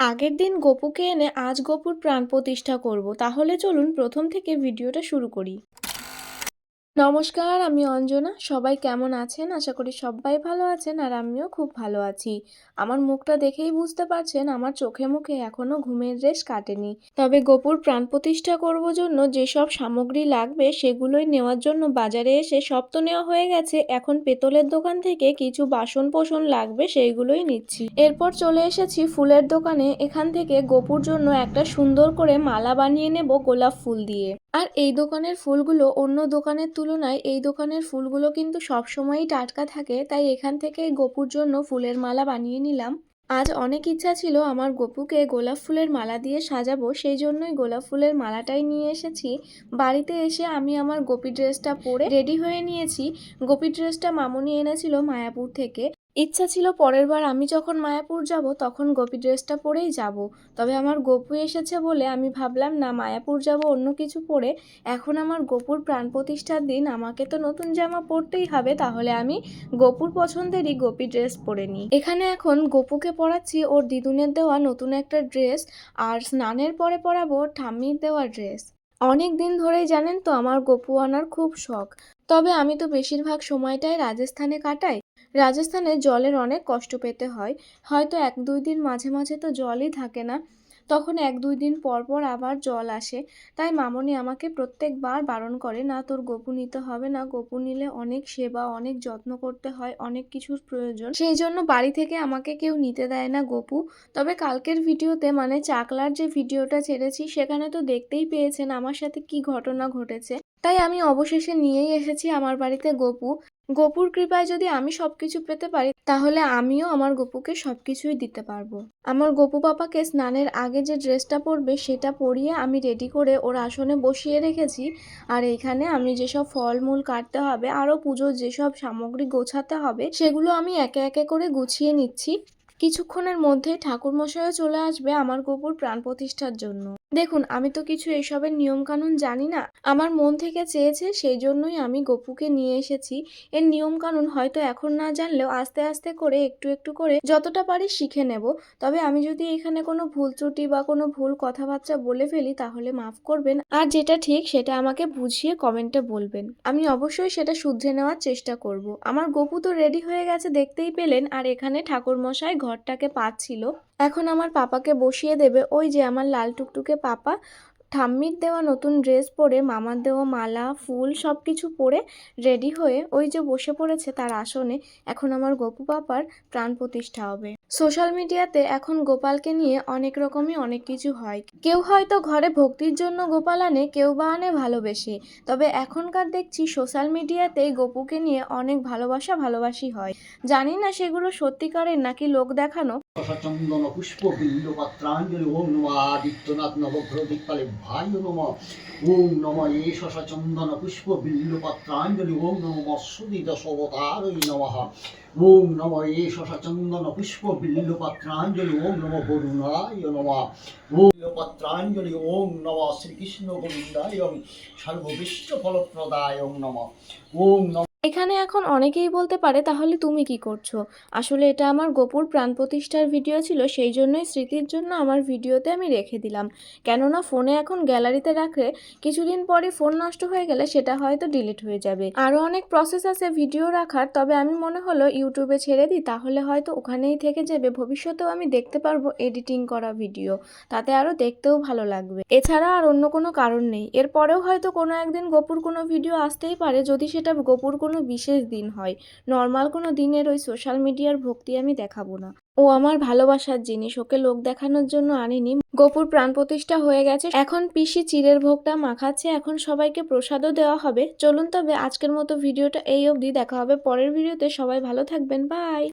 আগের দিন গপুকে এনে আজ গপুর প্রাণ প্রতিষ্ঠা করব। তাহলে চলুন প্রথম থেকে ভিডিওটা শুরু করি। নমস্কার, আমি অঞ্জনা। সবাই কেমন আছেন? আশা করি সবাই ভালো আছেন আর আমিও খুব ভালো আছি। আমার মুখটা দেখেই বুঝতে পারছেন, আমার চোখে মুখে এখনও ঘুমের রেশ কাটেনি। তবে গোপুর প্রাণ প্রতিষ্ঠা করব জন্য যেসব সামগ্রী লাগবে সেগুলোই নেওয়ার জন্য বাজারে এসে সব তো নেওয়া হয়ে গেছে। এখন পেতলের দোকান থেকে কিছু বাসন পোষণ লাগবে সেইগুলোই নিচ্ছি। এরপর চলে এসেছি ফুলের দোকানে। এখান থেকে গোপুর জন্য একটা সুন্দর করে মালা বানিয়ে নেব গোলাপ ফুল দিয়ে। আর এই দোকানের ফুলগুলো অন্য দোকানের তুলনায় এই দোকানের ফুলগুলো কিন্তু সবসময়ই টাটকা থাকে, তাই এখান থেকে গোপুর জন্য ফুলের মালা বানিয়ে নিলাম। আজ অনেক ইচ্ছা ছিল আমার গপুকে গোলাপ ফুলের মালা দিয়ে সাজাবো, সেই জন্যই গোলাপ ফুলের মালাটাই নিয়ে এসেছি। বাড়িতে এসে আমি আমার গোপী ড্রেসটা পরে রেডি হয়ে নিয়েছি। গোপী ড্রেসটা মামুনি এনেছিল মায়াপুর থেকে। ইচ্ছা ছিল পরের বার আমি যখন মায়াপুর যাব, তখন গোপী ড্রেসটা পরেই যাব। তবে আমার গপু এসেছে বলে আমি ভাবলাম, না, মায়াপুর যাব অন্য কিছু পরে। এখন আমার গপুর প্রাণ প্রতিষ্ঠার দিন, আমাকে তো নতুন জামা পরতেই হবে, তাহলে আমি গপুর পছন্দেরই গোপী ড্রেস পরে নিই। এখানে এখন গপুকে পরাচ্ছি ওর দিদুনের দেওয়া নতুন একটা ড্রেস, আর স্নানের পরে পরাবো ঠাম্মির দেওয়া ড্রেস। অনেক দিন ধরেই জানেন তো, আমার গপু আনার খুব শখ। তবে আমি তো বেশিরভাগ সময়টাই রাজস্থানে কাটাই। রাজস্থানে জলের অনেক কষ্ট পেতে হয়। হয়তো এক দুই দিন মাঝে মাঝে তো জলই থাকে না। তখন এক দুই দিন পর পর আবার জল আসে। তাই মামনি আমাকে প্রত্যেকবার বারণ করে, না তোর গোপু নিতে হবে না। গোপু নিলে অনেক সেবা, অনেক যত্ন করতে হয়, অনেক কিছুর প্রয়োজন। সেই জন্য বাড়ি থেকে আমাকে কেউ নিতে দেয় না গোপু। তবে কালকের ভিডিওতে মানে চাকলার যে ভিডিওটা ছেড়েছি, সেখানে তো দেখতেই পেয়েছেন আমার সাথে কি ঘটনা ঘটেছে। তাই আমি অবশেষে নিয়েই এসেছি আমার বাড়িতে গপু। গপুর কৃপায় যদি আমি সবকিছু পেতে পারি, তাহলে আমিও আমার গপুকে সবকিছুই দিতে পারব। আমার গপু পাপাকে স্নানের আগে যে ড্রেসটা পরবে, সেটা পরিয়ে আমি রেডি করে ওর আসনে বসিয়ে রেখেছি। আর এইখানে আমি যেসব ফলমূল কাটতে হবে, আরও পুজোর যেসব সামগ্রী গোছাতে হবে, সেগুলো আমি একে একে করে গুছিয়ে নিচ্ছি। কিছুক্ষণের মধ্যে ঠাকুরমশাইও চলে আসবে আমার গপুর প্রাণ প্রতিষ্ঠার জন্য। দেখুন, আমি তো কিছু এসবের নিয়মকানুন জানি না। আমার মন থেকে চেয়েছে সেই জন্যই আমি গপুকে নিয়ে এসেছি। এর নিয়মকানুন হয়তো এখন না জানলেও আস্তে আস্তে করে, একটু একটু করে যতটা পারি শিখে নেব। তবে আমি যদি এখানে কোনো ভুল ত্রুটি বা কোনো ভুল কথাবার্তা বলে ফেলি, তাহলে মাফ করবেন। আর যেটা ঠিক, সেটা আমাকে বুঝিয়ে কমেন্টে বলবেন। আমি অবশ্যই সেটা শুধরে নেওয়ার চেষ্টা করব। আমার গপু তো রেডি হয়ে গেছে দেখতেই পেলেন। আর এখানে ঠাকুরমশাই ঘরটাকে পাচ্ছিল। এখন আমার পাপাকে বসিয়ে দেবে। ওই যে আমার লাল টুকটুকে পাপা, ঠাম্মির দেওয়া নতুন ড্রেস পরে, মামার দেওয়া মালা, ফুল সব কিছু পরে রেডি হয়ে ওই যে বসে পড়েছে তার আসনে, এখন আমার গপু পাপার প্রাণ প্রতিষ্ঠা হবে। সোশ্যাল মিডিয়াতে এখন গোপালকে নিয়ে অনেক রকমই অনেক কিছু হয়। কেউ হয়তো ঘরে ভক্তির জন্য গোপাল আনে, কেউ বা আনে ভালোবেসে। তবে এখনকার দেখছি সোশ্যাল মিডিয়াতে গপুকে নিয়ে অনেক ভালোবাসা ভালোবাসি হয়। জানি না সেগুলো সত্যিকারের নাকি লোক দেখানো চন্দন পুষ্প বিল্ল পাত্রাঞ্জলি ওম নম আদিত্যনাথ নবগ্রহ দিকপালে ভাই নম ওম নম এষ চন্দন পুষ্প বিল্ল পাত্রাঞ্জলি ওম নম মৎসুদি দশবতারই নমঃ ওম নম এষ চন্দন পুষ্প বিল্ল পাত্রাঞ্জলি ওম নম বরুণায় নম ওম পাত্রাঞ্জলি ওম নম শ্রীকৃষ্ণ গোবিন্দায় সর্ববিষ্ট ফলপ্রদায় নম ওম নম এখানে এখন অনেকেই বলতে পারে, তাহলে তুমি কি করছ? আসলে এটা আমার গোপুর প্রাণ প্রতিষ্ঠার ভিডিও ছিল, সেই জন্যই স্মৃতির জন্য আমার ভিডিওতে আমি রেখে দিলাম। কেননা ফোনে এখন গ্যালারিতে রাখলে কিছুদিন পরে ফোন নষ্ট হয়ে গেলে সেটা হয়তো ডিলিট হয়ে যাবে। আরও অনেক প্রসেস আছে ভিডিও রাখার, তবে আমি মনে হলো ইউটিউবে ছেড়ে দিই, তাহলে হয়তো ওখানেই থেকে যাবে, ভবিষ্যতেও আমি দেখতে পারব এডিটিং করা ভিডিও তাতে আরও দেখতেও ভালো লাগবে। এছাড়া আর অন্য কোনো কারণ নেই, এরপরেও হয়তো কোনো একদিন গোপুর কোনো ভিডিও আসতেই পারে, যদি সেটা গোপুর কোনো বিশেষ দিন হয়। নর্মাল কোনো দিনের ওই সোশ্যাল মিডিয়ার ভক্তি আমি দেখাবো না। ও আমার ভালোবাসার জিনিস, ওকে লোক দেখানোর জন্য আনিনি। গোপুর প্রাণ প্রতিষ্ঠা হয়ে গেছে। এখন পিসি চিরের ভোগটা মাখাচ্ছে। এখন সবাইকে প্রসাদও দেওয়া হবে। চলুন তবে আজকের মতো ভিডিওটা এই অবধি। দেখা হবে পরের ভিডিওতে। সবাই ভালো থাকবেন। বাই!